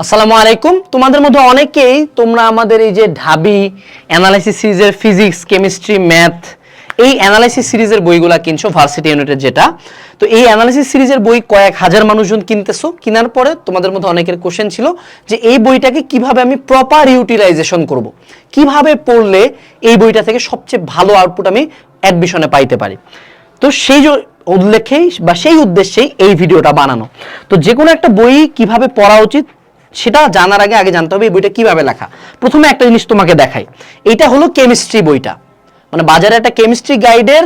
আসসালামু আলাইকুম। তোমাদের মধ্যে অনেকেই তোমরা আমাদের এই যে ঢাবি অ্যানালাইসিস সিরিজের ফিজিক্স কেমিস্ট্রি ম্যাথ এই অ্যানালাইসিস সিরিজের বইগুলা কিনছো ভার্সিটি ইউনিটের যেটা। তো এই অ্যানালাইসিস সিরিজের বই কয়েক হাজার মানুষজন কিনতেছো। কেনার পরে তোমাদের মধ্যে অনেকের কোশ্চেন ছিল যে এই বইটাকে কীভাবে আমি প্রপার ইউটিলাইজেশন করব? কীভাবে পড়লে এই বইটা থেকে সবচেয়ে ভালো আউটপুট আমি অ্যাডমিশনে পাইতে পারি? তো সেই উল্লেখেই বা সেই উদ্দেশ্যেই এই ভিডিওটা বানানো। তো যে কোনো একটা বই কীভাবে পড়া উচিত সেটা জানার আগে আগে জানতে হবে এই বইটা কীভাবে লেখা। প্রথমে একটা জিনিস তোমাকে দেখাই। এটা হলো কেমিস্ট্রি বইটা। মানে বাজারে একটা কেমিস্ট্রি গাইডের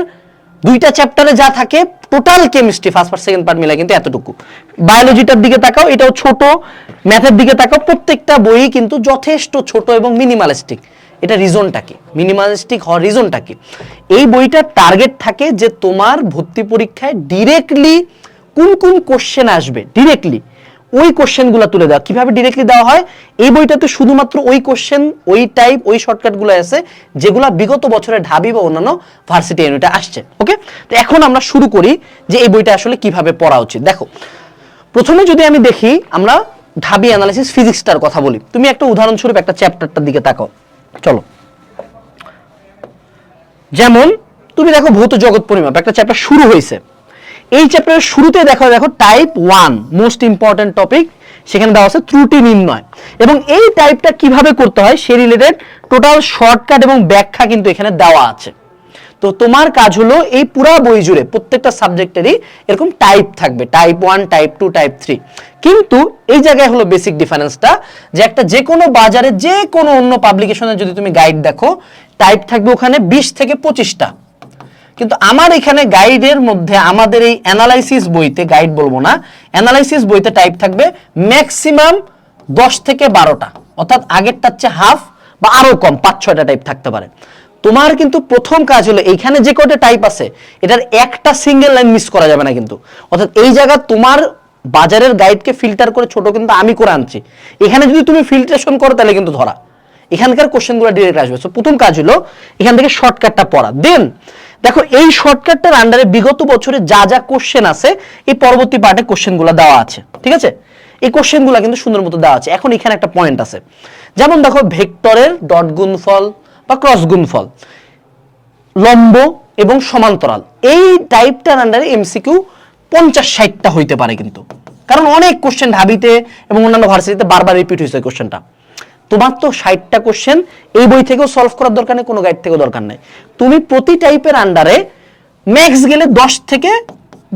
দুইটা চ্যাপ্টারে যা থাকে, total chemistry first part second part মিলে কিন্তু এতটুকু। বায়োলজিটার দিকে তাকাও, এটাও ছোট। ম্যাথের দিকে তাকাও, প্রত্যেকটা বই কিন্তু যথেষ্ট ছোট এবং মিনিমালিস্টিক এটা রিজনটা কি? মিনিমালিস্টিক হওয়ার রিজনটা কি? এই বইটার টার্গেট থাকে যে তোমার ভর্তি পরীক্ষায় ডিরেক্টলি কোন কোন কোশ্চেন আসবে ডিরেক্টলি ওই কোশ্চেনগুলো তুলে দেওয়া। কীভাবে ডিরেক্টলি দেওয়া হয়? এই বইটাতে শুধুমাত্র ওই কোশ্চেন ওই টাইপ ওই শর্টকাটগুলো আছে, যেগুলো বিগত বছরে ঢাবি বা অন্যান্য ভার্সিটি ইউনিটে আসছে। ওকে তো এখন আমরা শুরু করি যে এই বইটা আসলে কীভাবে পড়া উচিত। দেখো, প্রথমে যদি আমি দেখি, আমরা ঢাবি অ্যানালাইসিস ফিজিক্সটার কথা বলি। তুমি একটা উদাহরণস্বরূপ একটা চ্যাপ্টারটার দিকে তাকাও। চলো। যেমন, তুমি দেখো ভৌত জগৎ পরিমাপ, একটা চ্যাপ্টার শুরু হয়েছে। এই চ্যাপ্টারের শুরুতে দেখো দেখো type one most important topic সেখানে দেওয়া আছে ত্রুটি নির্ণয়। এবং এই টাইপটা কীভাবে করতে হয়, সে রিলেটেড টোটাল শর্টকাট এবং ব্যাখ্যা কিন্তু এখানে দেওয়া আছে। তো তোমার কাজ হলো এই পুরা বই জুড়ে প্রত্যেকটা সাবজেক্টেরই এরকম টাইপ থাকবে type one type two type three কিন্তু এই জায়গায় হলো বেসিক ডিফারেন্সটা যে একটা যে কোনো বাজারে যে কোনো অন্য পাবলিকেশনে যদি তুমি গাইড দেখো টাইপ থাকবে ওখানে বিশ থেকে পঁচিশটা। কিন্তু আমার এখানে গাইডের মধ্যে আমাদের এই অ্যানালাইসিস বইতে গাইড বলব না অ্যানালাইসিস বইতে টাইপ থাকবে ম্যাক্সিমাম দশ থেকে বারোটা, অর্থাৎ আগেরটার চেয়ে হাফ বা আরও কম, পাঁচ, ছয়টা টাইপ থাকতে পারে। তোমার কিন্তু প্রথম কাজ হলো এইখানে যে কটা টাইপ আছে, এটার একটা সিঙ্গেল লাইন মিস করা যাবে না কিন্তু। অর্থাৎ এই জায়গা তোমার বাজারের গাইডকে ফিল্টার করে ছোট কিন্তু আমি করে আনছি। এখানে যদি তুমি ফিল্ট্রেশন করো, তাহলে কিন্তু ধরা। এখানকার কোশ্চেনগুলো ডিরেক্ট আসবে। প্রথম কাজ হলো, এখান থেকে শর্টকাটটা পড়া। দেন দেখো, এই শর্টকাটটার আন্ডারে বিগত বছরে যা যা কোশ্চেন আছে, এই পরবর্তী পার্টে কোশ্চেনগুলো দেওয়া আছে, ঠিক আছে? এই কোশ্চেনগুলো কিন্তু সুন্দর মতো দেওয়া আছে। এখন এখানে একটা পয়েন্ট আছে। যেমন দেখো, ভেক্টরের ডট গুণফল বা ক্রস গুণফল, লম্ব এবং সমান্তরাল, এই টাইপটার আন্ডারে এমসিকিউ পঞ্চাশ ষাটটা হইতে পারে কিন্তু। কারণ অনেক কোশ্চেন ঢাবিতে এবং অন্যান্য ভার্সিটিতে বারবার রিপিট হয়েছে কোশ্চেনটা তোমার তো ষাটটা কোশ্চেন এই বই থেকেও সলভ করার দরকার নেই, কোনো গাইড থেকেও দরকার নেই। তুমি প্রতি টাইপের আন্ডারে ম্যাক্স গেলে দশ থেকে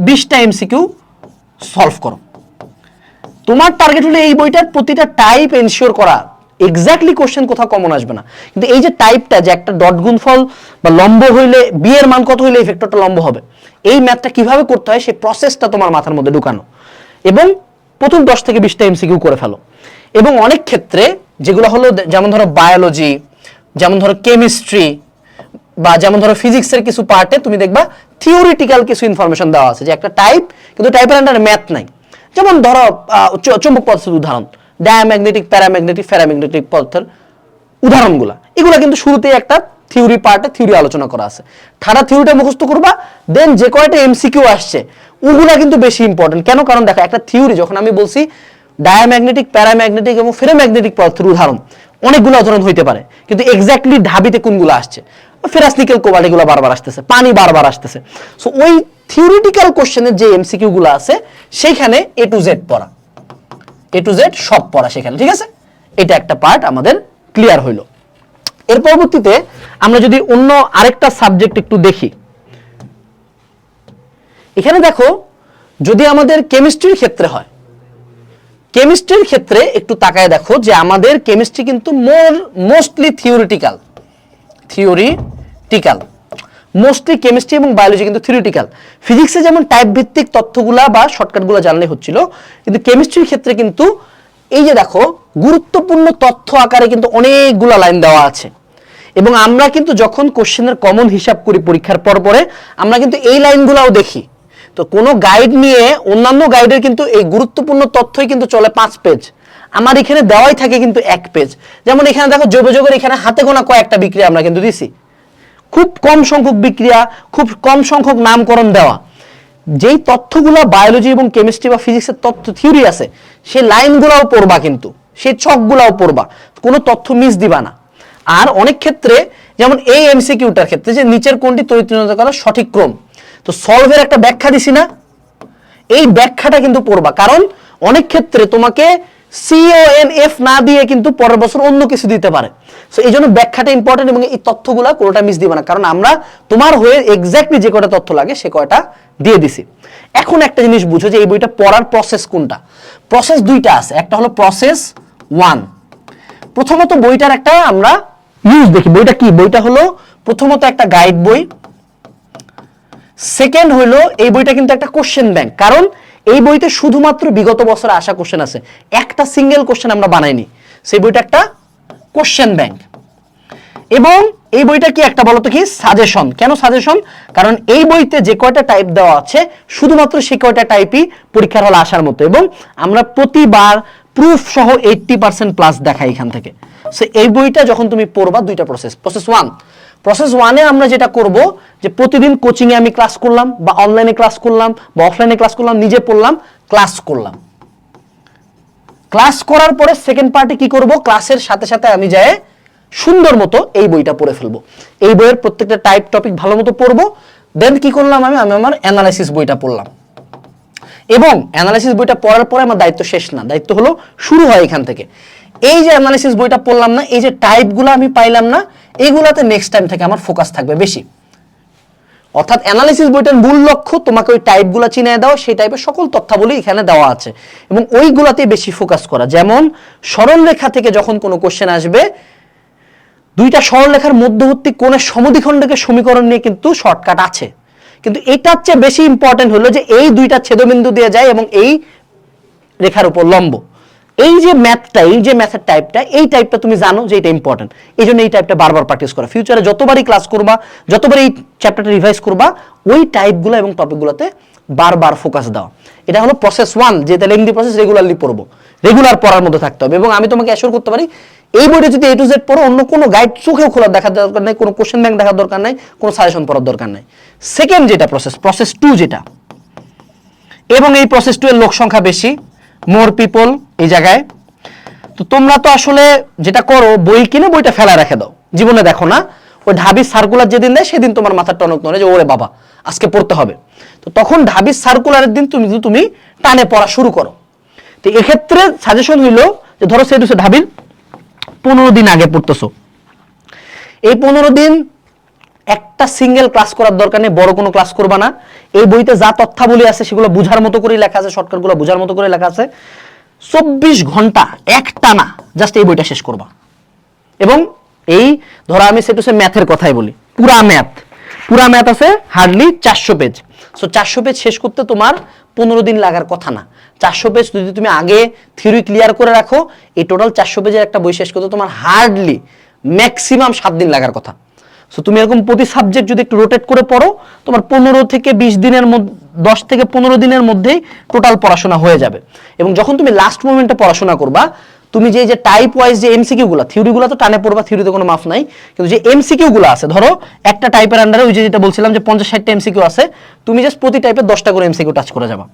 বিশটা এমসিকিউ সলভ করো। তোমার টার্গেট হলো এই বইটার প্রতিটা টাইপ এনশিওর করা। এক্স্যাক্টলি কোশ্চেন কোথাও কমন আসবে না। কিন্তু এই যে টাইপটা যে একটা ডট গুণফল বা লম্ব হইলে বি এর মান কত হইলে এই ভেক্টরটা লম্ব হবে? এই ম্যাথটা কীভাবে করতে হয়? সেই প্রসেসটা তোমার মাথার মধ্যে ঢুকানো। এবং প্রথম দশ থেকে বিশটা এমসিকিউ করে ফেলো। এবং অনেক ক্ষেত্রে যেগুলো হলো যেমন ধরো বায়োলজি যেমন ধরো কেমিস্ট্রি বা যেমন ধরো ফিজিক্সের কিছু পার্টে তুমি দেখবা থিওরিটিক্যাল কিছু ইনফরমেশন দেওয়া আছে যে একটা টাইপ কিন্তু টাইপের আন্ডারে ম্যাথ নাই। যেমন ধরো চুম্বক পদার্থের উদাহরণ ডায়াম্যাগনেটিক প্যারাম্যাগনেটিক ফেরাম্যাগনেটিক পদার্থের উদাহরণগুলো। এগুলো কিন্তু শুরুতেই একটা থিওরি পার্টে থিওরি আলোচনা করা আছে। ঠাডা থিওরিটা মুখস্থ করবা দেন যে কয়টা এমসিকিউ আসছে, ওগুলা কিন্তু বেশি ইম্পর্টেন্ট কেন? কারণ দেখো, একটা থিওরি যখন আমি বলছি ডায়াম্যাগনেটিক প্যারাম্যাগনেটিক এবং ফেরাম্যাগনেটিক পদার্থের উদাহরণ অনেকগুলো উদাহরণ হইতে পারে, কিন্তু এক্স্যাক্টলি ঢাবিতে কোনগুলো আসছে? ফেরাস কোবাল্ট এগুলো বারবার আসতেছে, পানি বারবার আসতেছে। সো ওই থিওরিটিক্যাল কোশ্চেনের যে এমসিকিউ গুলো আছে সেইখানে এ টু জেড পড়া। এ টু জেড সব পড়া সেখানে, ঠিক আছে? এটা একটা পার্ট আমাদের ক্লিয়ার হইল। এর পরবর্তীতে আমরা যদি অন্য আরেকটা সাবজেক্ট একটু দেখি। এখানে দেখো, যদি আমাদের কেমিস্ট্রির ক্ষেত্রে হয় কেমিস্ট্রির ক্ষেত্রে একটু তাকায় দেখো যে আমাদের কেমিস্ট্রি কিন্তু more mostly theoretical. Theoretical. Mostly chemistry এবং বায়োলজি কিন্তু থিওরিটিক্যাল। ফিজিক্সে যেমন টাইপ ভিত্তিক তথ্যগুলা বা শর্টকাটগুলো জানলে হচ্ছিল, কিন্তু কেমিস্ট্রির ক্ষেত্রে কিন্তু এই যে দেখো, গুরুত্বপূর্ণ তথ্য আকারে কিন্তু অনেকগুলো লাইন দেওয়া আছে। এবং আমরা কিন্তু যখন কোশ্চেনের কমন হিসাব করি পরীক্ষার পর পরে, আমরা কিন্তু এই লাইনগুলাও দেখি। তো কোনো গাইড নিয়ে অন্যান্য গাইডের কিন্তু এই গুরুত্বপূর্ণ তথ্যই কিন্তু চলে পাঁচ পেজ আমার এখানে দেওয়াই থাকে কিন্তু এক পেজ যেমন এখানে দেখো যোগাযোগের এখানে হাতে গোনা কয়েকটা বিক্রিয়া আমরা কিন্তু দিছি। খুব কম সংখ্যক বিক্রিয়া, খুব কম সংখ্যক নামকরণ দেওয়া। যেই তথ্যগুলো বায়োলজি এবং কেমিস্ট্রি বা ফিজিক্সের তথ্য থিওরি আছে সেই লাইনগুলোও পড়বা কিন্তু। সেই ছকগুলাও পড়বা। কোনো তথ্য মিস দিবা না। আর অনেক ক্ষেত্রে, যেমন এই এমসিকিউটার ক্ষেত্রে যে নিচের কোনটি তরিত করার সঠিক ক্রম। তো সলভের একটা ব্যাখ্যা দিছি না। এই ব্যাখ্যাটা কিন্তু পড়বা। কারণ অনেক ক্ষেত্রে তোমাকে সিওএনএফ না দিয়ে কিন্তু পরের বছর অন্য কিছু দিতে পারে। সো এই জন্য ব্যাখ্যাটা ইম্পর্টেন্ট এবং এই তথ্যগুলা কোনোটা মিস দিবে না। কারণ আমরা তোমার হয়ে এক্স্যাক্টলি যে কয়টা তথ্য লাগে সে কয়টা দিয়ে দিছি। এখন একটা জিনিস বুঝো যে এই বইটা পড়ার প্রসেস কোনটা? প্রসেস দুইটা আছে। একটা হলো প্রসেস ওয়ান প্রথমত বইটার একটা আমরা ইউজ দেখি। বইটা কি? বইটা হলো প্রথমত একটা গাইড বই। সেকেন্ড হলো এই বইটা কিন্তু একটা কোশ্চেন ব্যাংক কারণ এই বইতে শুধুমাত্র বিগত বছরে আসা কোশ্চেন আছে। একটা সিঙ্গেল কোশ্চেন আমরা বানাইনি। সেই বইটা একটা কোশ্চেন ব্যাংক এবং এই বইটা কি একটা বলতো কি? সাজেশন কেন সাজেশন কারণ এই বইতে যে কয়টা টাইপ দেওয়া আছে, শুধুমাত্র সেই কয়টা টাইপই পরীক্ষার হলে আসার মতো। এবং আমরা প্রতিবার প্রুফ সহ এইটটি পার্সেন্ট প্লাস দেখাই এখান থেকে। সো এই বইটা যখন তুমি পড়বা, দুইটা প্রসেস প্রসেস ওয়ান প্রসেস ওয়ানে আমরা যেটা করব, যে প্রতিদিন কোচিংয়ে আমি ক্লাস করলাম, বা অনলাইনে ক্লাস করলাম, বা অফলাইনে ক্লাস করলাম, নিজে পড়লাম ক্লাস করলাম। ক্লাস করার পরে সেকেন্ড পার্টে কি করব? ক্লাসের সাথে সাথে আমি যাই সুন্দর মতো এই বইটা পড়ে ফেলব। এই বইয়ের প্রত্যেকটা টাইপ টপিক ভালো মতো পড়ব। দেন কি করলাম আমি? আমি আমার অ্যানালাইসিস বইটা পড়লাম। এবং অ্যানালাইসিস বইটা পড়ার পরে আমার দায়িত্ব শেষ না। দায়িত্ব হলো শুরু হয় এখান থেকে। এই যে অ্যানালাইসিস বইটা পড়লাম না, এই যে টাইপগুলো আমি পাইলাম না, এগুলাতে নেক্সট টাইম থেকে আমার ফোকাস থাকবে বেশি। অর্থাৎ অ্যানালিসিস বইটার মূল লক্ষ্য তোমাকে ওই টাইপগুলো চিনিয়ে দাও সেই টাইপের সকল তথ্যাবলী এখানে দেওয়া আছে। এবং ওইগুলাতে বেশি ফোকাস করা। যেমন সরলরেখা থেকে যখন কোনো কোশ্চেন আসবে, দুইটা সরলরেখার মধ্যবর্তী কোণের সমদ্বিখণ্ডকের সমীকরণ নিয়ে কিন্তু শর্টকাট আছে। কিন্তু এটার চেয়ে বেশি ইম্পর্টেন্ট হলো যে এই দুইটা ছেদবিন্দু দিয়ে যায় এবং এই রেখার উপর লম্ব। এই যে ম্যাথটা এই যে ম্যাথের টাইপটা এই টাইপটা তুমি জানো যে এটা ইম্পর্টেন্ট এই জন্য এই টাইপটা বারবার প্র্যাকটিস করা। ফিউচারে যতবারই ক্লাস করবা যতবার এই চ্যাপ্টারটা রিভাইজ করবা, ওই টাইপগুলো এবং টপিকগুলোতে বারবার ফোকাস দাও। এটা হলো প্রসেস ওয়ান যেটা লেংদি প্রসেস রেগুলারলি পড়ব। রেগুলার পড়ার মধ্যে থাকতে হবে এবং আমি তোমাকে অ্যাসিওর করতে পারি, এই বইটা যদি এ টু জেড পড়ো, অন্য কোনো গাইড চোখেও খোলা দেখার দরকার নেই, কোনো কোশ্চেন ব্যাংক দেখার দরকার নেই, কোনো সাজেশন পড়ার দরকার নেই। সেকেন্ড যেটা প্রসেস প্রসেস টু যেটা, এবং এই প্রসেস টু এর লোক সংখ্যা বেশি মোর পিপল এই জায়গায়। তো তোমরা তো আসলে যেটা করো, বই কিনে বইটা ফেলা রেখে দাও। জীবনে দেখো না, ওই ঢাবি সার্কুলার যেদিন দেয়, সেদিন তোমার মাথার টনক নড়ে যে, ওরে বাবা, আজকে পড়তে হবে। তো তখন ঢাবি সার্কুলারের দিন তুমি তুমি টানে পড়া শুরু করো। তো এক্ষেত্রে সাজেশন হইল যে, ধরো সে ঢাবির পনেরো দিন আগে পড়তেছো। এই পনেরো দিন একটা সিঙ্গেল ক্লাস করার দরকার নেই, বড় কোনো ক্লাস করবা না। এই বইতে যা তথ্যাবলী আছে সেগুলো বুঝার মতো করে লেখা আছে শর্টকাটগুলো বুঝার মতো করে লেখা আছে। চব্বিশ ঘণ্টা একটা না জাস্ট এই বইটা শেষ করবা। এবং এই, ধরো আমি সেটু সে ম্যাথের কথাই বলি, পুরা ম্যাথ পুরা ম্যাথ আছে হার্ডলি চারশো পেজ সো চারশো পেজ শেষ করতে তোমার পনেরো দিন লাগার কথা না। চারশো পেজ যদি তুমি আগে থিওরি ক্লিয়ার করে রাখো, এই টোটাল চারশো পেজের একটা বই শেষ করতে তোমার হার্ডলি ম্যাক্সিমাম সাত দিন লাগার কথা। সো তুমি এরকম প্রতি সাবজেক্ট যদি একটু রোটেট করে পড়ো, তোমার পনেরো থেকে বিশ দিনের মধ্যে, দশ থেকে পনেরো দিনের মধ্যেই টোটাল পড়াশোনা হয়ে যাবে। এবং যখন তুমি লাস্ট মোমেন্টে পড়াশোনা করবা, তুমি যে যে টাইপ ওয়াইজ যে এমসিকিউ গুলো থিওরি গুলো তো টানে পড়বা থিওরিতে কোনো মাফ নাই, কিন্তু যে এমসিকিউ গুলো আছে, ধরো একটা টাইপের আন্ডারে ওই যে, যেটা বলছিলাম যে পঞ্চাশ ষাটটা এমসিকিউ আছে, তুমি জাস্ট প্রতি টাইপের দশটা করে এমসিকিউ টাচ করে যাবা।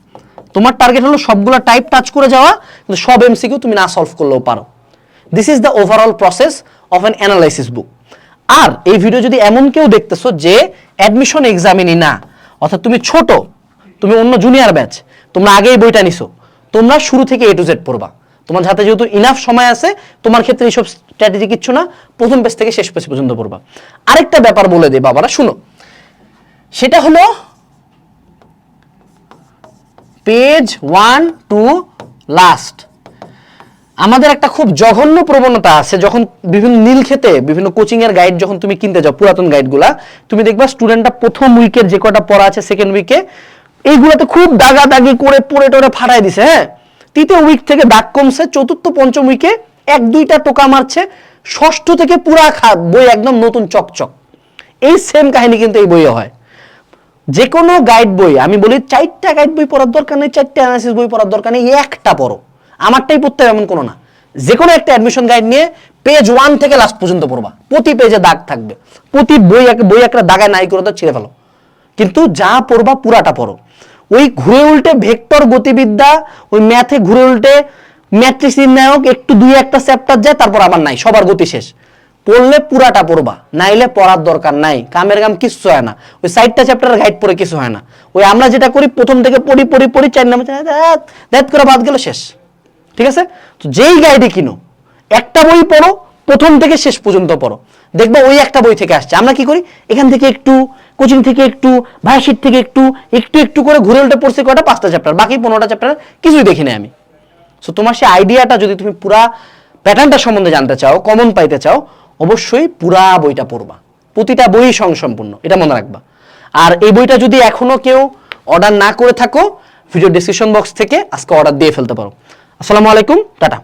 তোমার টার্গেট হলো সবগুলো টাইপ টাচ করে যাওয়া, কিন্তু সব এমসিকিউ তুমি না সলভ করলেও পারো। This is the overall process of an analysis book আর এই ভিডিও যদি এমন কেউ দেখতেছো যে অ্যাডমিশন এক্সামিনি না অর্থাৎ তুমি ছোট, তুমি অন্য জুনিয়র ব্যাচ তোমরা আগেই বইটা নিছো, তোমরা শুরু থেকে এ টু জেড পড়বা। তোমার হাতে যেহেতু ইনাফ সময় আছে, তোমার ক্ষেত্রে এইসব স্ট্র্যাটেজি কিচ্ছু না, প্রথম পেজ থেকে শেষ পেজ পর্যন্ত পড়বা। আরেকটা ব্যাপার বলে দিই বাবারা, শুনো। সেটা হলো পেজ ওয়ান টু লাস্ট আমাদের একটা খুব জঘন্য প্রবণতা আছে যখন বিভিন্ন নীল খেতে, বিভিন্ন কোচিং এর গাইড যখন তুমি কিনতে যাও, পুরাতন গাইডগুলা তুমি দেখবা স্টুডেন্টটা প্রথম উইকের যে কটা পড়া আছে সেকেন্ড উইকে এইগুলোতে খুব দাগা দাগি করে পড়ে টরে ফাটাই দিছে হ্যাঁ? তৃতীয় উইক থেকে দাগ কমছে, চতুর্থ, পঞ্চম উইকে এক, দুইটা টোকা মারছে, ষষ্ঠ থেকে পুরা খা, বই একদম নতুন চকচক। এই সেম কাহিনী কিন্তু এই বইয়ে হয়। যে কোনো গাইড বই, আমি বলি চারটা গাইড বই পড়ার দরকার নেই, চারটা অ্যানালিসিস বই পড়ার দরকার নেই, একটা পড়ো। আমারটাই পড়তে হবে এমন কোনো না যে কোনো একটা অ্যাডমিশন গাইড নিয়ে পেজ ওয়ান থেকে লাস্ট পর্যন্ত পড়বা প্রতি পেজে দাগ থাকবে প্রতি বই এক- বই একটা দাগায় নাই করে তো ছিঁড়ে ফেলো কিন্তু যা পড়বা পুরাটা পড়ো ওই ঘুরে উল্টে ভেক্টর গতিবিদ্যা ওই ম্যাথে ঘুরে উল্টে ম্যাট্রিক্স নির্ণায়ক একটু দুই একটা চ্যাপ্টার যায় তারপর আবার নাই সবার গতি শেষ পড়লে পুরাটা পড়বা নাইলে পড়ার দরকার নাই কামের কাম কিচ্ছু হয় না ওই সাইডটা চ্যাপ্টার গাইড পড়ে কিছু হয় না ওই আমরা যেটা করি প্রথম থেকে পড়ি পড়ি পড়ি চার নামে করে বাদ গেল শেষ ঠিক আছে? তো যেই গাইডে কিনো, একটা বই পড়ো, প্রথম থেকে শেষ পর্যন্ত পড়ো। দেখবে ওই একটা বই থেকে আসছে। আমরা কি করি? এখান থেকে একটু কোচিং থেকে একটু ভাইশিট থেকে একটু একটু একটু করে ঘুরে উল্টে পড়ছি কয়টা? পাঁচটা চ্যাপ্টার বাকি পনেরোটা চ্যাপ্টার কিছুই দেখি আমি। সো তোমার সেই আইডিয়াটা যদি তুমি পুরা প্যাটার্নটা সম্বন্ধে জানতে চাও কমন পাইতে চাও, অবশ্যই পুরা বইটা পড়বা। প্রতিটা বই সংসম্পূর্ণ, এটা মনে রাখবা। আর এই বইটা যদি এখনও কেউ অর্ডার না করে থাকো ভিডিও ডিসক্রিপশন বক্স থেকে আজকে অর্ডার দিয়ে ফেলতে পারো। আসসালামু আলাইকুম টাটা।